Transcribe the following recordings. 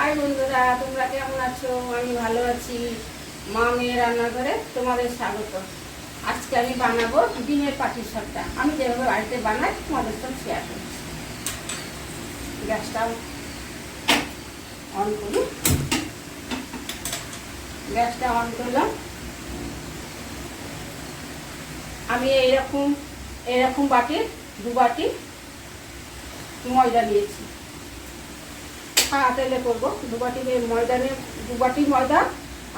High বন্ধুরা, তোমরা কেমন আছো? আমি ভালো আছি। মা মেয়ে রান্নাঘরে তোমাদের স্বাগত। আজকে আমি বানাবো ডিমের পাটির সবটা। আমি যেভাবে বাড়িতে বানাই, তোমাদের সব শেয়ার করছি। গ্যাসটা অন করি। গ্যাসটা অন করলাম। আমি এইরকম এরকম বাটির দু বাটি ময়দা নিয়েছি। সাদা তেলে করব। নিয়ে দু বাটি ময়দা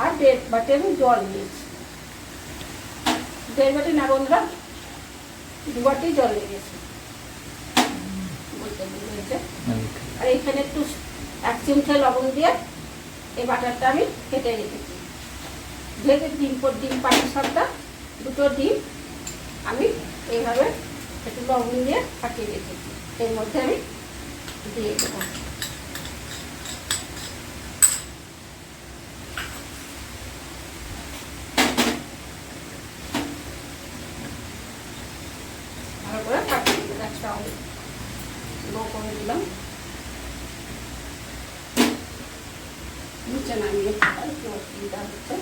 আর দেড় বাটি আমি জল নিয়েছি। দেড় বাটি না বন্ধুরা দু বাটি জল লেগেছে আর এইখানে একটু এক চিমটে লবণ দিয়ে এই বাটারটা আমি কেটে রেখেছি। যেহেতু ডিম পর ডিম পাটি সবটা দুটো ডিম আমি এইভাবে একটু লবণ দিয়ে ফাটিয়ে রেখেছি। এর মধ্যে আমি দিয়ে দেবো। করে ফাটিয়ে দেবো গ্যাসটা লো করে দিলাম। নিচে নামিয়ে একটু অসুবিধা হচ্ছে।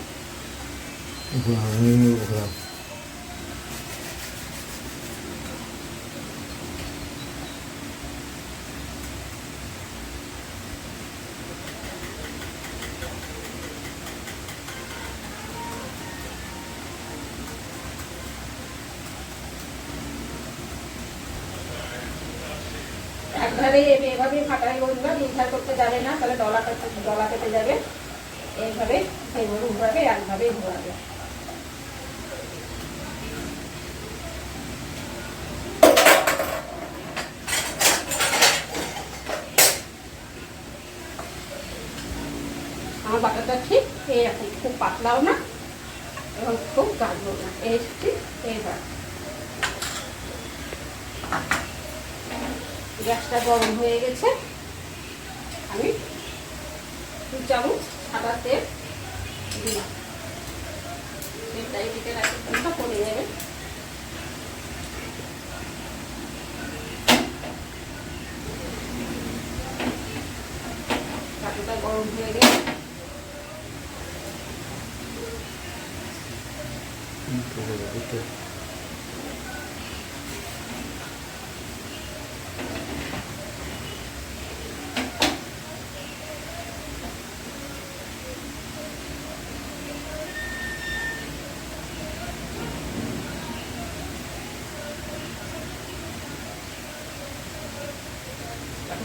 একধারে এভাবে ফাটাই বলবে দুধার করতে যাবে না, তাহলে ডলা ডলা কেটে যাবে। এইভাবে সেইভাবে ঘোরাবে একভাবে ঘোরাবে। আমার বাটাটা ঠিক এইরকম, খুব পাতলাও না এবং খুব গাঢ়ও না। এই ঠিক এইবার। গ্যাসটা গরম হয়ে গেছে। আমি দু চামচ সাদা তেল দিলাম। তেলটা এদিকে রাখি পড়ে যাবে কাঠটা গরম হয়ে গেছে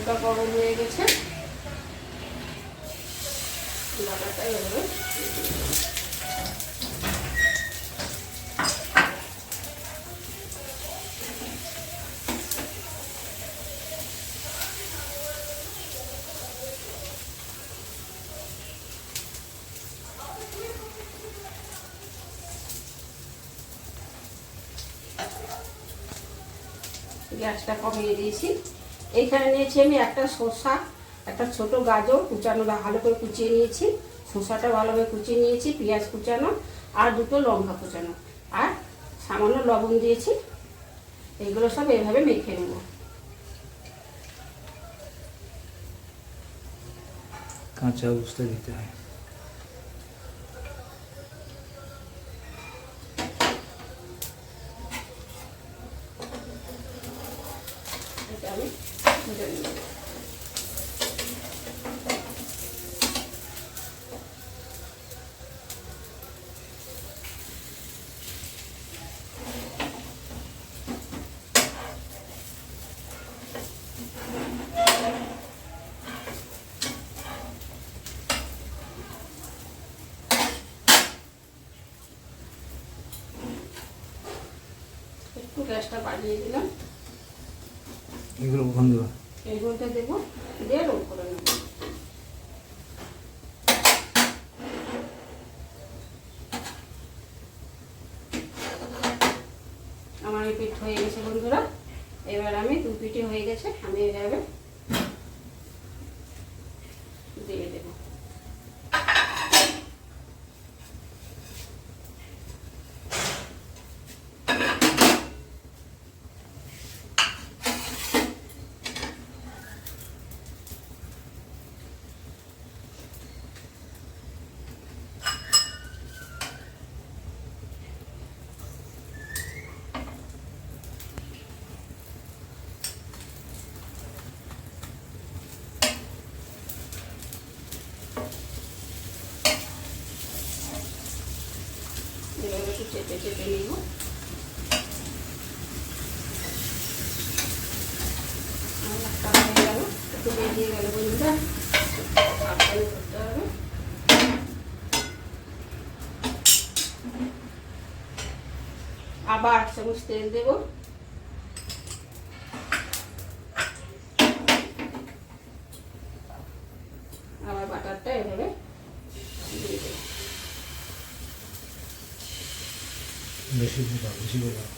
কাঠটা গরম হয়ে গেছে। গ্যাসটা কমিয়ে দিয়েছি। এইখানে নিয়েছি আমি একটা শসা, একটা ছোট গাজর কুচানো ভালো করে কুচিয়ে নিয়েছি। শসাটা ভালোভাবে কুচিয়ে নিয়েছি, পেঁয়াজ কুচানো আর দুটো লঙ্কা কুচানো। আর সামান্য লবণ দিয়েছি। এইগুলো সব এইভাবে মেখে নেব। কাঁচা অবস্থায় দিতে হয় এটা আমি ভেজে নেব একটু গ্যাসটা বাড়িয়ে দিলাম। এগুলো ওখান দেবো? এগুলোটা দেবো দিয়ে রোল করে নেব। আমার এই পিঠ হয়ে গেছে বন্ধুরা। এবার আমি দু পিঠে হয়ে গেছে আমি এভাবে দিয়ে দেবো চেপে চেপে নেব। আবার তেল দেবো আবার বাটারটা এভাবে দিয়ে দেবো বেশি করে দাও, বেশি করে দাও।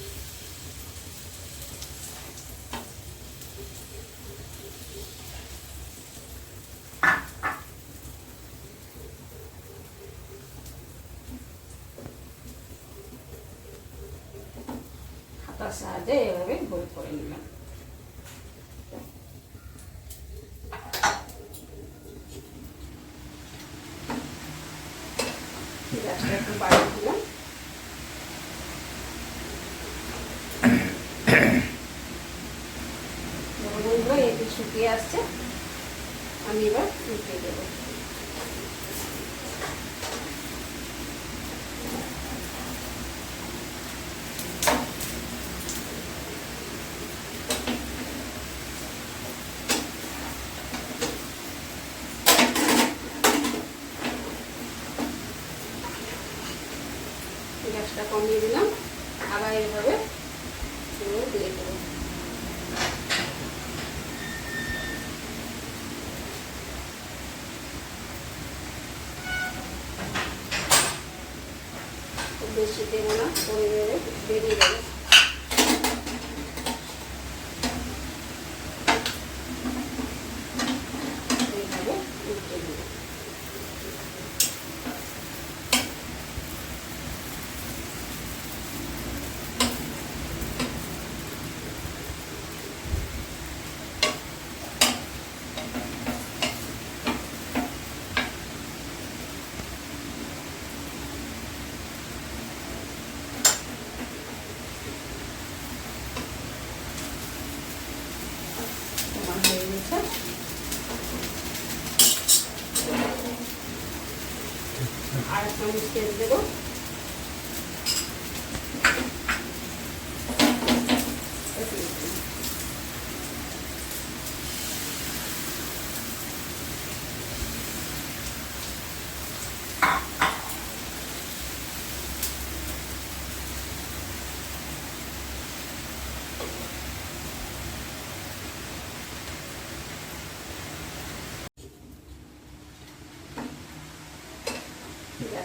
হাতার সাহায্যে এভাবে গোল করে নিলাম গ্যাসটা একটু বাড়িয়ে দিলাম লবণগুলো একটু শুকিয়ে আসছে। আমি এবার উঠিয়ে দেবো। গ্যাসটা কমিয়ে দিলাম। আবার এইভাবে পুরো দিয়ে দেবো খুব বেশি দেবো না পরে বেরিয়ে যাবে এইভাবে উল্টে দেবো তোমার হয়ে গেছে আর এক চামচ তেল দেবো।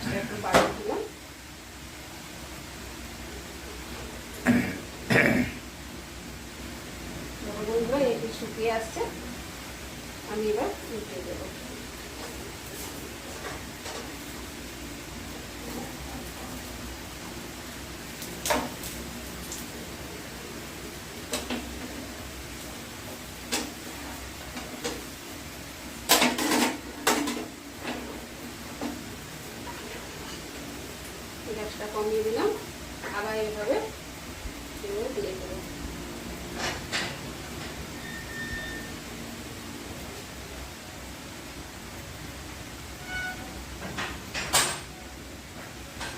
গ্যাসটা একটু বাড়িয়ে দিলাম লবণগুলো একটু শুকিয়ে আসছে আমি এবার উল্টে দেবো গ্যাসটা কমিয়ে দিলাম আবার এইভাবে পুরো দিয়ে দেবো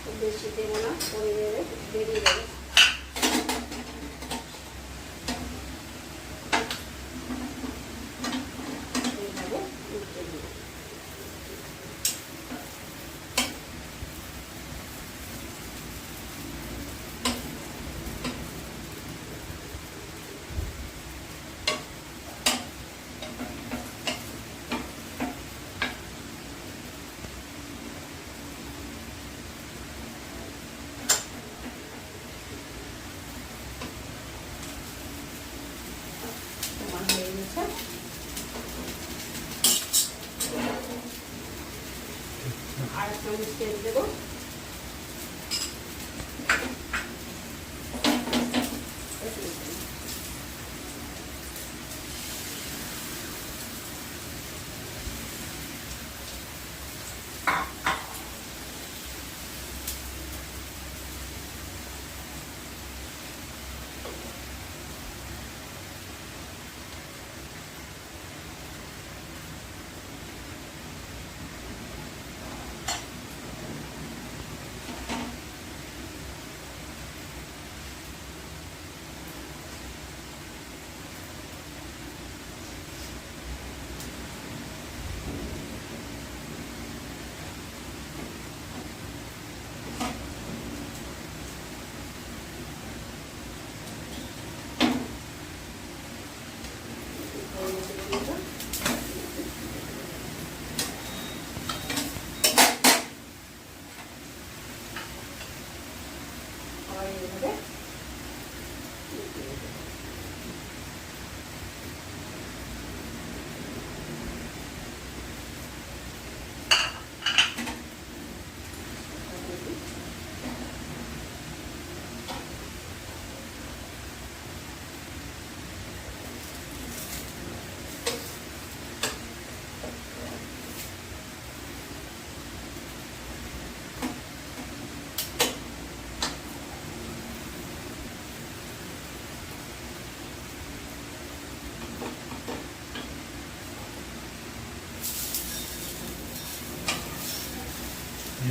খুব বেশি দেবো না দেবে বেরিয়ে যাবে। আর এক চামচ তেল দেবো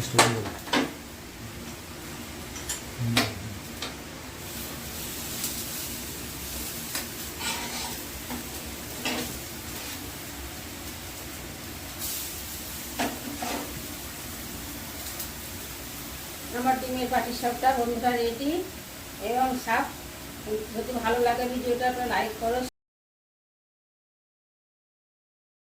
দিয়ে আমার ডিমের পাটির সাপটা বন্ধুরা রেডি। এবং সাপ, যদি ভালো লাগে ভিডিওটা আপনার লাইক করো